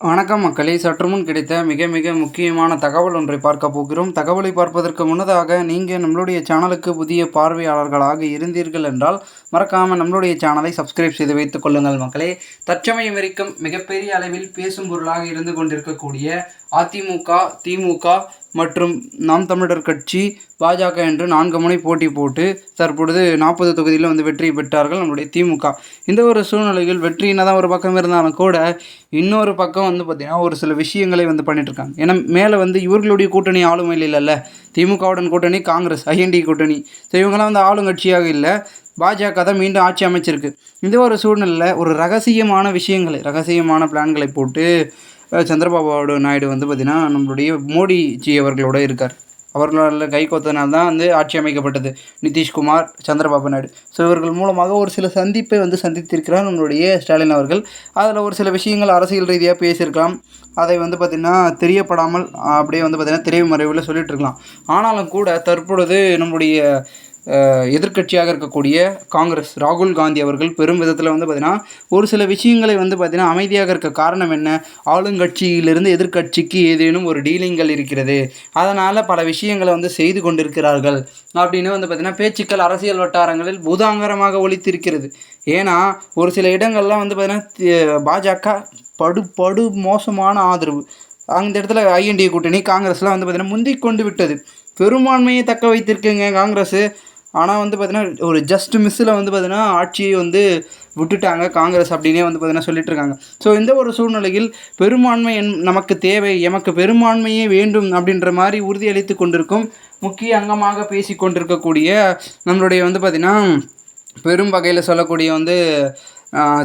வணக்கம் மக்களே. சற்று முன் கிடைத்த மிக மிக முக்கியமான தகவல் ஒன்றை பார்க்க போகிறோம். தகவலை பார்ப்பதற்கு முன்னதாக நீங்கள் நம்மளுடைய சேனலுக்கு புதிய பார்வையாளர்களாக இருந்தீர்கள் என்றால் மறக்காமல் நம்மளுடைய சேனலை சப்ஸ்கிரைப் செய்து வைத்துக் கொள்ளுங்கள் மக்களே. தற்சமயம் வரைக்கும் மிகப்பெரிய அளவில் பேசும் பொருளாக இருந்து கொண்டிருக்கக்கூடிய அதிமுக திமுக மற்றும் நாம் தமிழர் கட்சி பாஜக என்று நான்கு முனை போட்டி போட்டு தற்பொழுது நாற்பது தொகுதியில் வந்து வெற்றி பெற்றார்கள் நம்மளுடைய திமுக. இந்த ஒரு சூழ்நிலையில் வெற்றி என்னதான் ஒரு பக்கம் இருந்தாலும் கூட இன்னொரு பக்கம் வந்து பார்த்திங்கன்னா ஒரு சில விஷயங்களை வந்து பண்ணிட்டுருக்காங்க. ஏன்னா மேலே வந்து இவர்களுடைய கூட்டணி ஆளுமையில் இல்லைல்ல. திமுகவுடன் கூட்டணி காங்கிரஸ் ஐஎன்டி கூட்டணி. ஸோ இவங்கெல்லாம் வந்து ஆளுங்கட்சியாக இல்லை. பாஜக தான் மீண்டும் ஆட்சி அமைச்சிருக்கு. இந்த ஒரு சூழ்நிலையில் ஒரு ரகசியமான விஷயங்களை ரகசியமான பிளான்களை போட்டு சந்திரபாபு நாயுடு வந்து பார்த்திங்கன்னா நம்மளுடைய மோடிஜி அவர்களோட இருக்கார். அவர்களால் கைகோத்தனால் தான் வந்து ஆட்சி அமைக்கப்பட்டது. நிதிஷ்குமார் சந்திரபாபு நாயுடு. ஸோ இவர்கள் மூலமாக ஒரு சில சந்திப்பை வந்து சந்தித்திருக்கிறார் நம்மளுடைய ஸ்டாலின் அவர்கள். அதில் ஒரு சில விஷயங்கள் அரசியல் ரீதியாக பேசியிருக்கலாம். அதை வந்து பார்த்திங்கன்னா தெரியப்படாமல் அப்படியே வந்து பார்த்திங்கன்னா திரைமறைவில் சொல்லிகிட்டு இருக்கலாம். ஆனாலும் கூட தற்பொழுது நம்முடைய எதிர்கட்சியாக எதிர்க்கட்சியாக இருக்கக்கூடிய காங்கிரஸ் ராகுல் காந்தி அவர்கள் பெரும் விதத்தில் வந்து பார்த்திங்கன்னா ஒரு சில விஷயங்களை வந்து பார்த்திங்கன்னா அமைதியாக இருக்க காரணம் என்ன? ஆளுங்கட்சியிலிருந்து எதிர்க்கட்சிக்கு ஏதேனும் ஒரு டீலிங்கள் இருக்கிறது. அதனால் பல விஷயங்களை வந்து செய்து கொண்டிருக்கிறார்கள். அப்படின்னு வந்து பார்த்திங்கன்னா பேச்சுக்கள் அரசியல் வட்டாரங்களில் பூதாங்கரமாக ஒழித்திருக்கிறது ஏன்னா ஒரு சில இடங்கள்லாம் வந்து பார்த்திங்கன்னா பாஜக படு படு மோசமான ஆதரவு. அந்த இடத்துல ஐஎன்டி கூட்டணி காங்கிரஸ்லாம் வந்து பார்த்திங்கன்னா முந்திக் கொண்டு விட்டது. பெரும்பான்மையை தக்க வைத்திருக்குங்க காங்கிரஸ். ஆனால் வந்து பார்த்திங்கன்னா ஒரு ஜஸ்ட் மிஸ்ஸில் வந்து பார்த்திங்கன்னா ஆட்சியை வந்து விட்டுட்டாங்க காங்கிரஸ் அப்படின்னே வந்து பார்த்திங்கன்னா சொல்லிட்டு இருக்காங்க. ஸோ இந்த ஒரு சூழ்நிலையில் பெரும்பான்மை என் நமக்கு தேவை எமக்கு பெரும்பான்மையே வேண்டும் அப்படின்ற மாதிரி உறுதியளித்து கொண்டிருக்கும் முக்கிய அங்கமாக பேசி கொண்டிருக்கக்கூடிய நம்மளுடைய வந்து பார்த்திங்கன்னா பெரும் வகையில் சொல்லக்கூடிய வந்து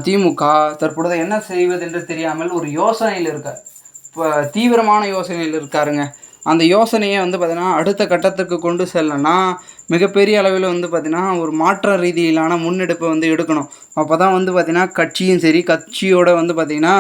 திமுக தற்பொழுது என்ன செய்வதென்று தெரியாமல் ஒரு யோசனையில் இருக்கார். இப்போ தீவிரமான யோசனையில் இருக்காருங்க. அந்த யோசனையை வந்து பார்த்திங்கன்னா அடுத்த கட்டத்துக்கு கொண்டு செல்லனா மிகப்பெரிய அளவில் வந்து பார்த்திங்கன்னா ஒரு மாற்ற ரீதியிலான முன்னெடுப்பை வந்து எடுக்கணும். அப்போ தான் வந்து பார்த்திங்கன்னா கட்சியும் சரி கட்சியோட வந்து பார்த்திங்கன்னா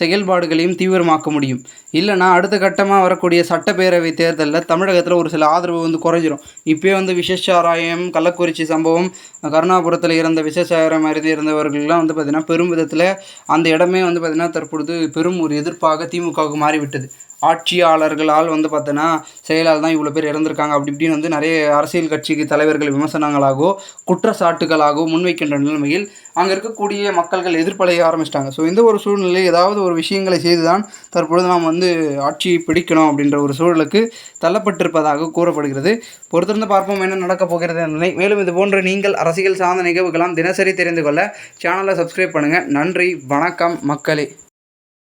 செயல்பாடுகளையும் தீவிரமாக்க முடியும். இல்லைனா அடுத்த கட்டமாக வரக்கூடிய சட்டப்பேரவை தேர்தலில் தமிழகத்தில் ஒரு சில ஆதரவு வந்து குறைஞ்சிரும். இப்போயே வந்து விசேஷாராயம் கள்ளக்குறிச்சி சம்பவம் கருணாபுரத்தில் இறந்த விஷச்சாராயம் அருதி இருந்தவர்கள்லாம் வந்து பார்த்திங்கன்னா பெரும் விதத்தில் அந்த இடமே வந்து பார்த்திங்கன்னா தற்பொழுது பெரும் ஒரு எதிர்ப்பாக திமுகவுக்கு மாறிவிட்டது. ஆட்சியாளர்களால் வந்து பார்த்தா பார்த்தோன்னா செயலால் தான் இவ்வளோ பேர் இறந்துருக்காங்க அப்படி இப்படின்னு வந்து நிறைய அரசியல் கட்சிக்கு தலைவர்கள் விமர்சனங்களாகவோ குற்றச்சாட்டுகளாகவோ முன்வைக்கின்ற நிலைமையில் அங்கே இருக்கக்கூடிய மக்கள்கள் எதிர்ப்படைய ஆரம்பிச்சிட்டாங்க. ஸோ இந்த ஒரு சூழ்நிலை ஏதாவது ஒரு விஷயங்களை செய்து தான் தற்பொழுது நாம் வந்து ஆட்சியை பிடிக்கணும் அப்படின்ற ஒரு சூழலுக்கு தள்ளப்பட்டிருப்பதாக கூறப்படுகிறது. பொறுத்திருந்து பார்ப்போம் என்ன நடக்கப் போகிறது என்பதை மேலும் இது போன்ற நீங்கள் அரசியல் சார்ந்த நிகழ்வுகளாம் தினசரி தெரிந்து கொள்ள சேனலை சப்ஸ்கிரைப் பண்ணுங்கள் நன்றி வணக்கம் மக்களே.